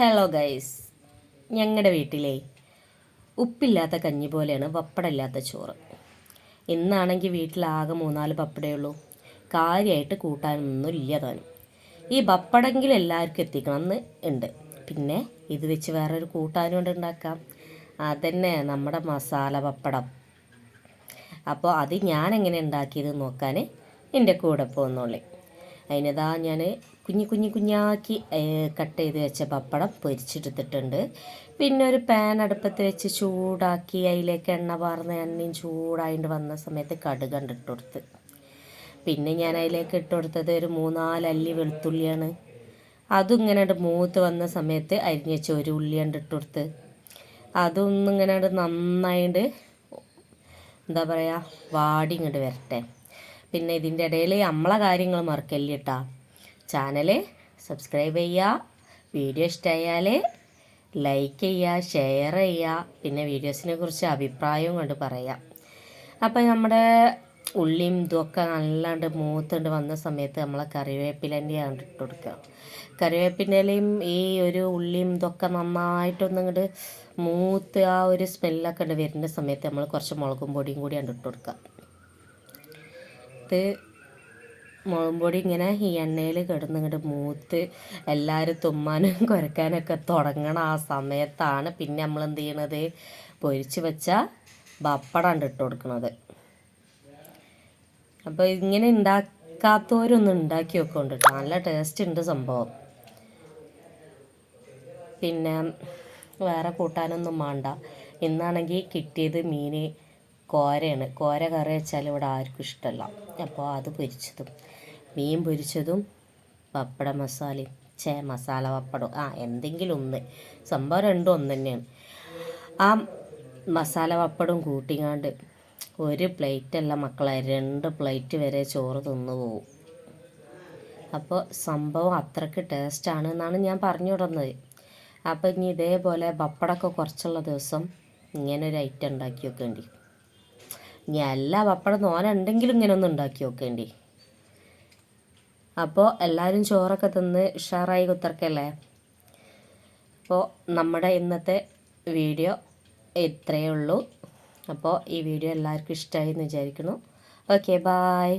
Hello guys ഞങ്ങളുടെ വീട്ടിലെ ഉപ്പില്ലാത്ത കഞ്ഞി പോലെയാണ് പപ്പടമില്ലാത്ത ചോറ്. ഇന്നാണെങ്കിൽ വീട്ടിലാകെ മൂന്നാൽ പപ്പടേ ഉള്ളൂ. കാര്യമായിട്ട് കൂട്ടാനൊന്നും ഇല്ല താനും. ഈ പപ്പടെങ്കിലും എല്ലാവർക്കും എത്തിക്കണം എന്ന് ഉണ്ട്. പിന്നെ ഇത് വെച്ച് വേറൊരു കൂട്ടാനും കൊണ്ട് ഉണ്ടാക്കാം. അതന്നെ നമ്മുടെ മസാല പപ്പടം. അപ്പോൾ അത് ഞാൻ എങ്ങനെ ഉണ്ടാക്കിയത് നോക്കാൻ എന്റെ കൂടെ പോകുന്നുള്ളേ അതിനിതാ ഞാൻ കുഞ്ഞു കുഞ്ഞു കുഞ്ഞാക്കി കട്ട് ചെയ്ത് വെച്ച പപ്പടം പൊരിച്ചെടുത്തിട്ടുണ്ട്. പിന്നെ ഒരു പാൻ അടുപ്പത്ത് വെച്ച് ചൂടാക്കി അതിലേക്ക് എണ്ണ പാർന്ന് എണ്ണയും ചൂടായിട്ട് വന്ന സമയത്ത് കടുക് കണ്ടിട്ട് കൊടുത്ത്. പിന്നെ ഞാൻ അതിലേക്ക് ഇട്ട് കൊടുത്തത് ഒരു മൂന്നാൽ അല്ലി വെളുത്തുള്ളിയാണ്. അതും ഇങ്ങനെ മൂത്ത് വന്ന സമയത്ത് അരിഞ്ഞ് ഒരു ഉള്ളി കണ്ടിട്ട് കൊടുത്ത്. അതൊന്നും ഇങ്ങനെ നന്നായിട്ട് എന്താ പറയുക വാടി ഇങ്ങോട്ട് വരട്ടെ. പിന്നെ ഇതിന്റെ ഇടയിൽ നമ്മളെ കാര്യങ്ങൾ മറക്കല്ല കേട്ടാ. ചാനൽ സബ്സ്ക്രൈബ് ചെയ്യുക വീഡിയോ ഇഷ്ടമായാൽ ലൈക്ക് ചെയ്യുക ഷെയർ ചെയ്യുക പിന്നെ വീഡിയോസിനെ കുറിച്ച് അഭിപ്രായവും കൊണ്ട് പറയാം. അപ്പോൾ നമ്മുടെ ഉള്ളിയും ഇതുമൊക്കെ നല്ലാണ്ട് മൂത്തുണ്ട് വന്ന സമയത്ത് നമ്മളെ കറിവേപ്പിലന്റെയാണ് ഇട്ട് കൊടുക്കുക കറിവേപ്പിന്റെലയും ഈ ഒരു ഉള്ളിയും ഇതൊക്കെ നന്നായിട്ടൊന്നും ഇങ്ങോട്ട് മൂത്ത് ആ ഒരു സ്മെല്ലൊക്കെ ഉണ്ട് വരുന്ന സമയത്ത് നമ്മൾ കുറച്ച് മുളകും പൊടിയും കൂടി ഇട്ട് കൊടുക്കുക ഇത് മുളകും പൊടി ഇങ്ങനെ ഈ എണ്ണയിൽ കിടന്നിങ്ങോട്ട് മൂത്ത് എല്ലാവരും തുമ്മാനും കുരക്കാനൊക്കെ തുടങ്ങണ ആ സമയത്താണ് പിന്നെ നമ്മൾ എന്ത് ചെയ്യണത്? പൊരിച്ച് വെച്ച പപ്പടം ഇട്ട് കൊടുക്കുന്നത് അപ്പോൾ ഇങ്ങനെ ഉണ്ടാക്കാത്തവരൊന്നും ഉണ്ടാക്കി വെക്കുന്നുണ്ട് കേട്ടോ നല്ല ടേസ്റ്റ് ഉണ്ട് സംഭവം. പിന്നെ വേറെ കൂട്ടാനൊന്നും വേണ്ട ഇന്നാണെങ്കിൽ കിട്ടിയത് മീൻ കോരയാണ്. കോര കറി വെച്ചാൽ ഇവിടെ ആർക്കും ഇഷ്ടമല്ല. അപ്പോൾ അത് പൊരിച്ചതും. മീൻ പൊരിച്ചതും പപ്പട മസാലയും ചേ മസാല പപ്പടം ആ എന്തെങ്കിലും ഒന്ന്. സംഭവം രണ്ടും ഒന്ന് തന്നെയാണ്. ആ മസാല പപ്പടം കൂട്ടിങ്ങാണ്ട് ഒരു പ്ലേറ്റല്ല മക്കളെ രണ്ട് പ്ലേറ്റ് വരെ ചോറ് തിന്നു പോവും. അപ്പോൾ സംഭവം അത്രയ്ക്ക് ടേസ്റ്റാണ് എന്നാണ് ഞാൻ പറഞ്ഞു തുടങ്ങുന്നത് അപ്പോൾ ഇനി ഇതേപോലെ പപ്പടമൊക്കെ കുറച്ചുള്ള ദിവസം ഇങ്ങനെ ഒരു ഐറ്റം ഉണ്ടാക്കി വെക്കേണ്ടി ഇനി എല്ലാ പപ്പടം നോനുണ്ടെങ്കിലും ഇങ്ങനെ ഒന്ന് ഉണ്ടാക്കി നോക്കേണ്ടി. അപ്പോൾ എല്ലാവരും ചോറൊക്കെ തിന്ന് ഉഷാറായി കുത്തിറക്കല്ലേ അപ്പോൾ നമ്മുടെ ഇന്നത്തെ വീഡിയോ ഇത്രയേ ഉള്ളൂ. അപ്പോൾ ഈ വീഡിയോ എല്ലാവർക്കും ഇഷ്ടമായി എന്ന് വിചാരിക്കുന്നു. Okay bye.